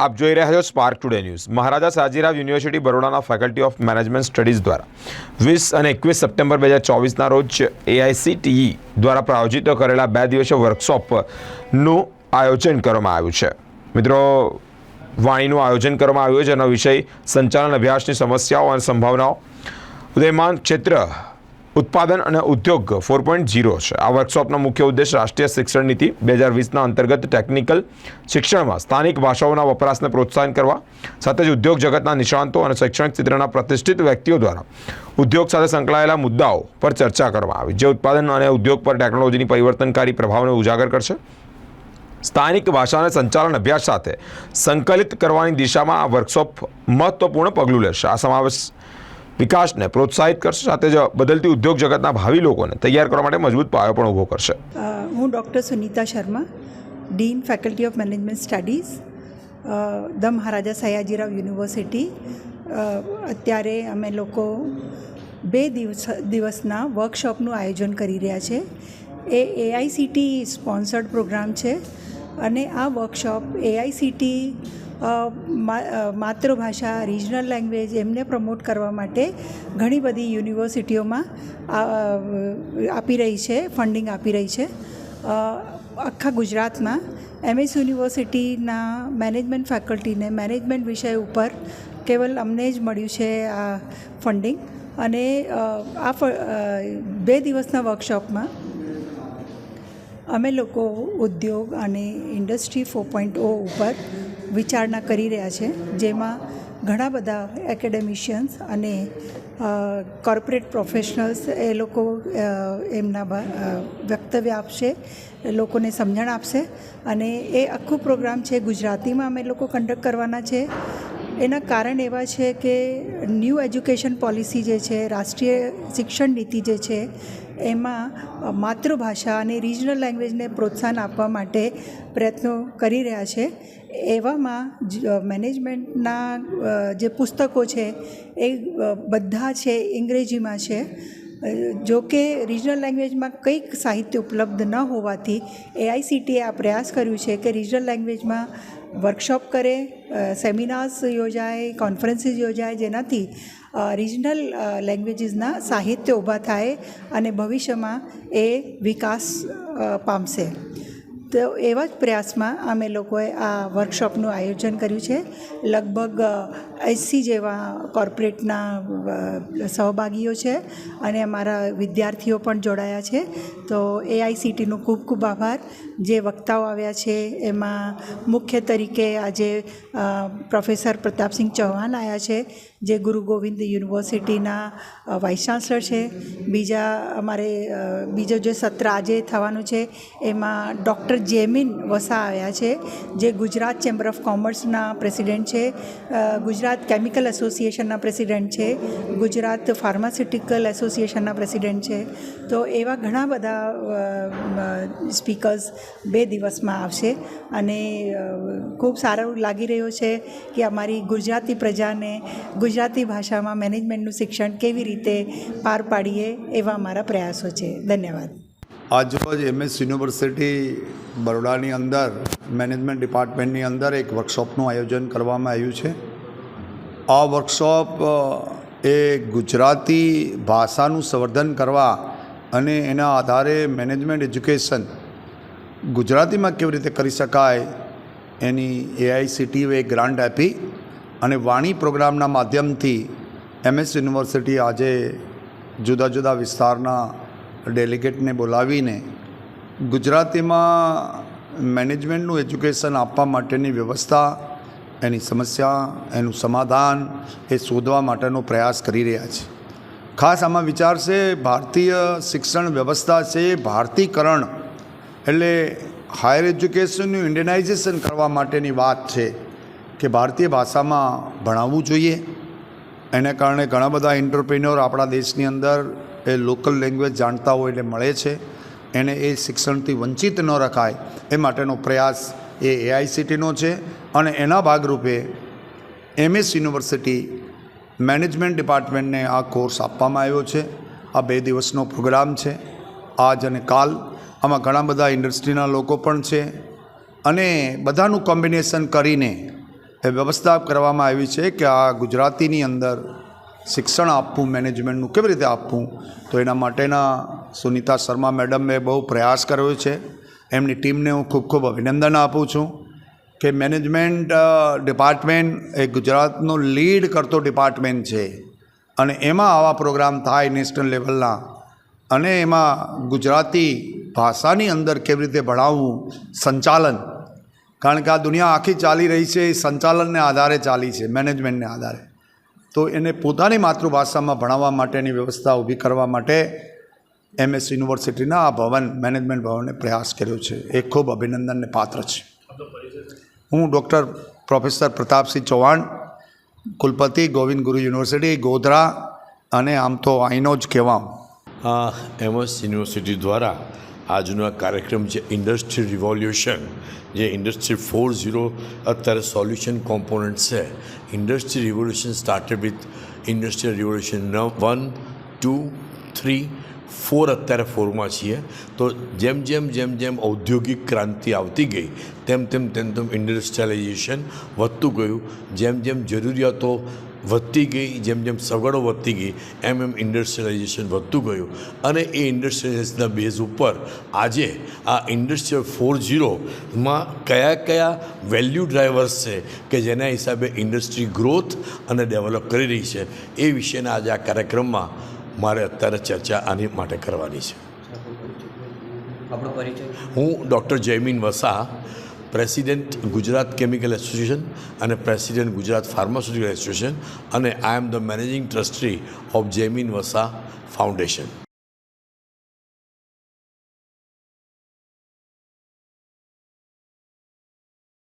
આપ જોઈ રહ્યા છો spark today news Maharaja Sayajirao university બરોડાના faculty of management studies દ્વારા વીસ અને એકવીસ સપ્ટેમ્બર બે હજાર ચોવીસના રોજ એઆઈસીટીઈ દ્વારા પ્રાયોજિત કરેલા બે દિવસીય વર્કશોપનું આયોજન કરવામાં આવ્યું છે. મિત્રો, વાણીનું આયોજન કરવામાં આવ્યું છે જેનો વિષય સંચાલન અભ્યાસની સમસ્યાઓ અને સંભાવનાઓ. ઉદયમાન ક્ષેત્ર ઉત્પાદન અને ઉદ્યોગ ફોર પોઈન્ટ ઝીરો છે. આ વર્કશોપનો મુખ્ય ઉદ્દેશ રાષ્ટ્રીય શિક્ષણ નીતિ બે હજાર વીસના અંતર્ગત ટેકનિકલ શિક્ષણમાં સ્થાનિક ભાષાઓના વપરાશને પ્રોત્સાહન કરવા, સાથે જ ઉદ્યોગ જગતના નિષ્ણાંતો અને શૈક્ષણિક ક્ષેત્રના પ્રતિષ્ઠિત વ્યક્તિઓ દ્વારા ઉદ્યોગ સાથે સંકળાયેલા મુદ્દાઓ પર ચર્ચા કરવામાં આવી, જે ઉત્પાદન અને ઉદ્યોગ પર ટેકનોલોજીની પરિવર્તનકારી પ્રભાવને ઉજાગર કરશે. સ્થાનિક ભાષાના સંચાલન અભ્યાસ સાથે સંકલિત કરવાની દિશામાં આ વર્કશોપ મહત્વપૂર્ણ પગલું લેશે. આ સમાવેશ વિકાસને પ્રોત્સાહિત કરશે, સાથે જ બદલતી ઉદ્યોગ જગતના ભાવિ લોકોને તૈયાર કરવા માટે મજબૂત પાયો પણ ઊભો કરશે. હું doctor Sunita Sharma, dean faculty of management studies the Maharaja Sayajirao university. અત્યારે અમે લોકો બે દિવસ, દિવસના વર્કશોપનું આયોજન કરી રહ્યા છે. એ એઆઈસીટી સ્પોન્સર્ડ પ્રોગ્રામ છે અને આ વર્કશોપ એઆઈસીટી માતૃભાષા રિજનલ લેંગ્વેજ એમને પ્રમોટ કરવા માટે ઘણી બધી યુનિવર્સિટીઓમાં આપી રહી છે ફંડિંગ આપી રહી છે. આખા ગુજરાતમાં એમએસ યુનિવર્સિટીના મેનેજમેન્ટ ફેકલ્ટીને મેનેજમેન્ટ વિષય ઉપર કેવલ અમને જ મળ્યું છે આ ફંડિંગ અને આ બે દિવસના વર્કશોપમાં અમે લોકો ઉદ્યોગ અને ઇન્ડસ્ટ્રી ફોર પોઈન્ટ ઓ ઉપર વિચારણા કરી રહ્યા છે, જેમાં ઘણા બધા એકેડેમિશિયન્સ અને કોર્પોરેટ પ્રોફેશનલ્સ એ લોકો એમના વક્તવ્ય આપશે, લોકોને સમજણ આપશે અને એ આખો પ્રોગ્રામ છે ગુજરાતીમાં અમે લોકો કન્ડક્ટ કરવાના છે. એના કારણ એવા છે કે ન્યૂ એજ્યુકેશન પોલિસી જે છે, રાષ્ટ્રીય શિક્ષણ નીતિ જે છે એમાં માતૃભાષા અને રિજનલ લેંગ્વેજને પ્રોત્સાહન આપવા માટે પ્રયત્નો કરી રહ્યા છે. એવામાં મેનેજમેન્ટના જે પુસ્તકો છે, એ બધા છે અંગ્રેજીમાં છે. જો કે રિજનલ લેંગ્વેજમાં કંઈક સાહિત્ય ઉપલબ્ધ ન હોવાથી એઆઈસીટીએ આ પ્રયાસ કર્યું છે કે રિજનલ લેંગ્વેજમાં વર્કશોપ કરે સેમિનાર્સ યોજાય કોન્ફરન્સીસ યોજાય, જેનાથી રિજનલ લેંગ્વેજીસના સાહિત્ય ઊભા થાય અને ભવિષ્યમાં એ વિકાસ પામશે. તો એવા જ પ્રયાસમાં અમે લોકોએ આ વર્કશોપનું આયોજન કર્યું છે. લગભગ એંસી જેવા કોર્પોરેટના સહભાગીઓ છે અને અમારા વિદ્યાર્થીઓ પણ જોડાયા છે. તો એઆઈસીટીનો ખૂબ ખૂબ આભાર. જે વક્તાઓ આવ્યા છે, એમાં મુખ્ય તરીકે આજે પ્રોફેસર પ્રતાપસિંહ ચૌહાણ આવ્યા છે. જે ગુરુ ગોવિંદ યુનિવર્સિટીના વાઇસ ચાન્સલર છે. બીજા અમારે બીજો જે સત્ર આજે થવાનું છે, એમાં ડૉક્ટર જેમિન વસા આવ્યા છે, જે ગુજરાત ચેમ્બર ઓફ કોમર્સના પ્રેસિડેન્ટ છે ગુજરાત કેમિકલ એસોસિએશનના પ્રેસિડેન્ટ છે, ગુજરાત ફાર્માસ્યુટિકલ એસોસિએશનના પ્રેસિડેન્ટ છે. તો એવા ઘણા બધા સ્પીકર્સ બે દિવસમાં આવશે. અને ખૂબ સારું લાગી રહ્યું છે કે અમારી ગુજરાતી પ્રજાને ગુજરાતી ભાષામાં મેનેજમેન્ટનું શિક્ષણ કેવી રીતે પાર પાડીએ એવા મારા પ્રયાસો છે. ધન્યવાદ. આજરોજ એમએસ યુનિવર્સિટી બરોડાની અંદર, મેનેજમેન્ટ ડિપાર્ટમેન્ટની અંદર એક વર્કશોપનું આયોજન કરવામાં આવ્યું છે. આ વર્કશોપ એ ગુજરાતી ભાષાનું સંવર્ધન કરવા અને એના આધારે મેનેજમેન્ટ એજ્યુકેશન ગુજરાતીમાં કેવી રીતે કરી શકાય એની એઆઈસીટીએ ગ્રાન્ટ આપી. અને વાણી પ્રોગ્રામના માધ્યમથી એમએસ યુનિવર્સિટી આજે જુદા જુદા વિસ્તારના ડેલિગેટને બોલાવીને ગુજરાતીમાં મેનેજમેન્ટનું એજ્યુકેશન આપવા માટેની વ્યવસ્થા, એની સમસ્યા, એનું સમાધાન એ શોધવા માટેનો પ્રયાસ કરી રહ્યા છે. ખાસ આમાં વિચાર છે ભારતીય શિક્ષણ વ્યવસ્થા છે, ભારતીકરણ એટલે હાયર એજ્યુકેશનનું ઇન્ડિયનાઇઝેશન કરવા માટેની વાત છે. કે ભારતીય ભાષામાં ભણાવવું જોઈએ. એને કારણે ઘણા બધા એન્ટરપ્રિન્યોર આપણા દેશની અંદર એ લોકલ લેંગ્વેજ જાણતા હોય એટલે મળે છે. એને એ શિક્ષણથી વંચિત ન રખાય એ માટેનો પ્રયાસ એ એઆઈસીટીનો છે અને એના ભાગરૂપે એમએસ યુનિવર્સિટી મેનેજમેન્ટ ડિપાર્ટમેન્ટને આ કોર્સ આપવામાં આવ્યો છે. આ બે દિવસનો પ્રોગ્રામ છે. આજ અને કાલ આમાં ઘણા બધા ઇન્ડસ્ટ્રીના લોકો પણ છે. અને બધાનું કોમ્બિનેશન કરીને વ્યવસ્થા કરવામાં આવી છે કે આ ગુજરાતીની અંદર શિક્ષણ આપવું મેનેજમેન્ટનું કેવી રીતે આપવું, તો એના માટેના સુનિતા શર્મા મેડમે બહુ પ્રયાસ કર્યો છે. એમની ટીમને હું ખૂબ ખૂબ અભિનંદન આપું છું કે મેનેજમેન્ટ ડિપાર્ટમેન્ટ એ ગુજરાતનો લીડ કરતો ડિપાર્ટમેન્ટ છે. અને એમાં આવા પ્રોગ્રામ થાય નેશનલ લેવલના અને એમાં ગુજરાતી ભાષાની અંદર કેવી રીતે ભણાવવું, સંચાલન કારણ કે આ દુનિયા આખી ચાલી રહી છે, એ સંચાલનને આધારે ચાલી છે, મેનેજમેન્ટને આધારે. તો એને પોતાની માતૃભાષામાં ભણાવવા માટેની વ્યવસ્થા ઊભી કરવા માટે એમએસ યુનિવર્સિટીના આ ભવન, મેનેજમેન્ટ ભવનને પ્રયાસ કર્યો છે. એ ખૂબ અભિનંદનને પાત્ર છે. હું ડૉક્ટર પ્રોફેસર પ્રતાપસિંહ ચૌહાણ, કુલપતિ ગોવિંદ ગુરુ યુનિવર્સિટી, ગોધરા અને આમ તો અહીંનો જ કહેવામ. આ એમએસ યુનિવર્સિટી દ્વારા આજનો આ કાર્યક્રમ છે ઇન્ડસ્ટ્રી રિવોલ્યુશન, જે ઇન્ડસ્ટ્રી ફોર ઝીરો અત્યારે સોલ્યુશન કોમ્પોનન્ટ છે, industry revolution started with industrial revolution one, two, three, four અત્યારે ફોરમાં છીએ. તો જેમ જેમ જેમ જેમ ઔદ્યોગિક ક્રાંતિ આવતી ગઈ, તેમ તેમ તેમ તેમ ઇન્ડસ્ટ્રીયલાઇઝેશન વધતું ગયું. જેમ જેમ જરૂરિયાતો વધતી ગઈ જેમ જેમ સગવડો વધતી ગઈ એમ એમ ઇન્ડસ્ટ્રીયલાઇઝેશન વધતું ગયું. અને એ ઇન્ડસ્ટ્રીયલાઇઝેશનના બેઝ ઉપર આજે આ ઇન્ડસ્ટ્રીયલ ફોર ઝીરોમાં કયા કયા વેલ્યુ ડ્રાઈવર્સ છે કે જેના હિસાબે ઇન્ડસ્ટ્રી ગ્રોથ અને ડેવલપ કરી રહી છે એ વિશેના આજે આ કાર્યક્રમમાં મારે અત્યારે ચર્ચા આની માટે કરવાની છે. આપણો હું doctor Jaymin Vasa president Gujarat chemical association અને પ્રેસિડેન્ટ ગુજરાત ફાર્માસ્યુટિકલ એસોસિએશન અને I am the managing trustee of Jemin Vasa foundation